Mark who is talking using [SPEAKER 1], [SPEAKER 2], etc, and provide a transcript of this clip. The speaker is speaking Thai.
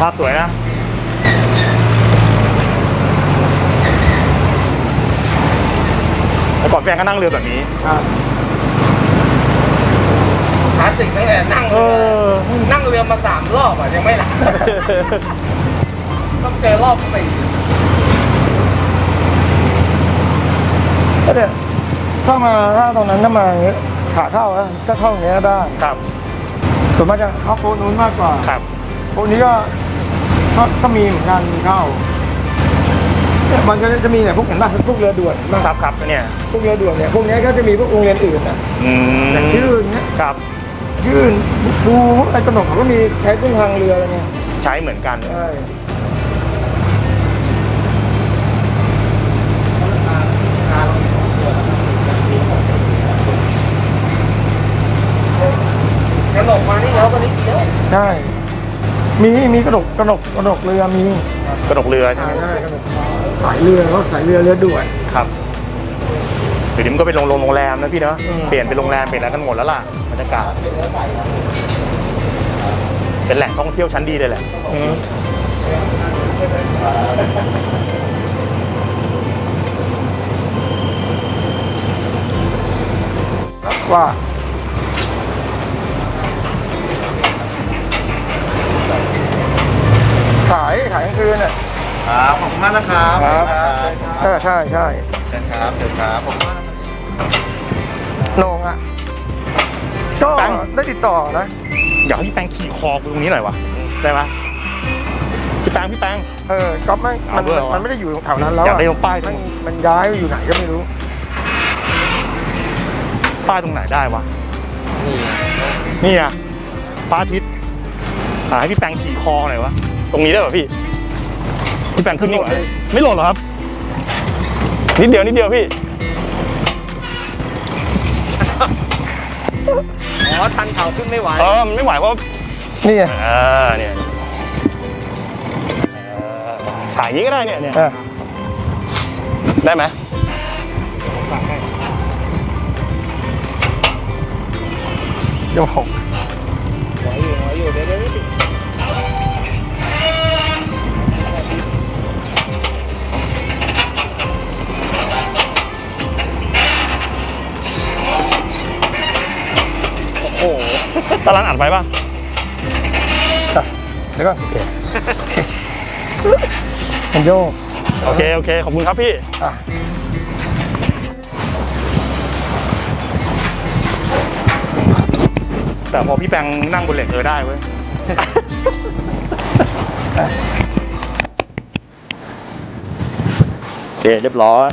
[SPEAKER 1] ภาพสวยนะแต่ก่อนแฟนก็นั่งเรือแบบนี้
[SPEAKER 2] ครับ
[SPEAKER 3] คลาสสิกตั้งแต่นั่ง
[SPEAKER 1] เอ
[SPEAKER 3] เรือ
[SPEAKER 1] อ
[SPEAKER 3] นั่งเรือมาสามรอบอะยังไม่หลับต้องเจอรอบสี่
[SPEAKER 2] ก็เนี่ยถ้ามาถ้าตรงนั้นถ้ามาอย่างเงี้ยขาเข้านะก็เข้าอย่างเงี้ยได้
[SPEAKER 1] ครับ
[SPEAKER 2] ส่วนมากจะเข้าโค้งนู้นมากกว่า
[SPEAKER 1] ครับ
[SPEAKER 2] โค้งนี้ก็ก็ก็มีเหมือนกันมีเข้าเนี่ยมันก็จะมีเนี่ยพวกเห็นป่ะพวกเรือด่วนเห็นป่ะ
[SPEAKER 1] ครับครับเนี่ย
[SPEAKER 2] พวกเรือด่วนเนี่ยพวกเนี้ยก็จะมีพวกโรงเรียนอื่นนะ
[SPEAKER 1] อืม
[SPEAKER 2] อย่างชื่ออย่างเงี้ย
[SPEAKER 1] ครับ
[SPEAKER 2] ยื่นดูไอ้กระหนกเขาก็มีใช้เส้นทางเรืออะไรเงี้ย
[SPEAKER 1] ใช้เหมือนกัน
[SPEAKER 2] ใช่
[SPEAKER 3] กระหนกมานี่แล้วก็นิดเดียว
[SPEAKER 2] ใช่ มีมีกระหนกกระหนกกระหนกเรือมี
[SPEAKER 1] กระดกเรือใช่
[SPEAKER 2] ใช่
[SPEAKER 1] ไหม
[SPEAKER 2] ใช่กระหนกสายเรือรถสายเรือเรือด่วน
[SPEAKER 1] ครับเดี๋ยวนี้มันก็เป็นโรงโรงแรมนะพี่เนาะ
[SPEAKER 2] อืม
[SPEAKER 1] เปลี่ยนเป็นโรงแรมเปลี่ยนอะไรกันหมดแล้วล่ะบรรยากาศเป็นแหล่งท่องเที่ยวชั้นดีเลยแหละ
[SPEAKER 2] อืมว่า ค
[SPEAKER 3] รับขอบคุณมากนะครับ
[SPEAKER 2] เออใช่ใช่
[SPEAKER 3] เชิญครับเชิญครับผมมาก
[SPEAKER 2] โหนงอะก็
[SPEAKER 1] แป้ง
[SPEAKER 2] ได้ติดต่อนะ
[SPEAKER 1] อยากให้พี่แปงขี่คอกูตรงนี้หน่อยวะได้ปะพี่แปงพี่แปง
[SPEAKER 2] เออก๊อฟไม่
[SPEAKER 1] เอา
[SPEAKER 2] มัน
[SPEAKER 1] ด้วยเหรอ
[SPEAKER 2] มันไม่ได้อยู่แถวนั้นแล้ว
[SPEAKER 1] อยากได้ตรงป้ายตร
[SPEAKER 2] มั
[SPEAKER 1] ง
[SPEAKER 2] นมันย้ายไปอยู่ไหนก็ไม่รู้
[SPEAKER 1] ป้ายตรงไหนได้วะ
[SPEAKER 3] นี่
[SPEAKER 1] นี่อะพระอาทิตย์หาให้พี่แปงขี่คอหน่อยวะตรงนี้ได้ป่ะพี่ พี่แปงขึ้นนี่หว่าไม่หล่นเหรอครับ นิดเดียวนิดเดียวพี่
[SPEAKER 3] อ๋อชันเขาขึ้นไม่ไหว
[SPEAKER 1] เออมันไม่ไหวเพราะ
[SPEAKER 2] นี่ไง
[SPEAKER 1] เออเนี่ยเออถ่ายอย่างนี้ก็ได้เนี่ยเนี่ย
[SPEAKER 2] เออ
[SPEAKER 1] ได้ไหม
[SPEAKER 2] เดี๋ยวหก
[SPEAKER 3] ไหวอยู่ไหวอยู่เดี๋ยวเดี๋ยวเดี๋ยว
[SPEAKER 1] หตารางอัดไปป่ะ
[SPEAKER 2] อะเดี๋ยวก่อน
[SPEAKER 1] โอเค
[SPEAKER 2] มันโยก
[SPEAKER 1] โอเค โอเค ขอบคุณครับพี่
[SPEAKER 2] อะ
[SPEAKER 1] แต่พอพี่แปงนั่งบนเหล็กเออได้เว้ย โอเค เรียบร้อย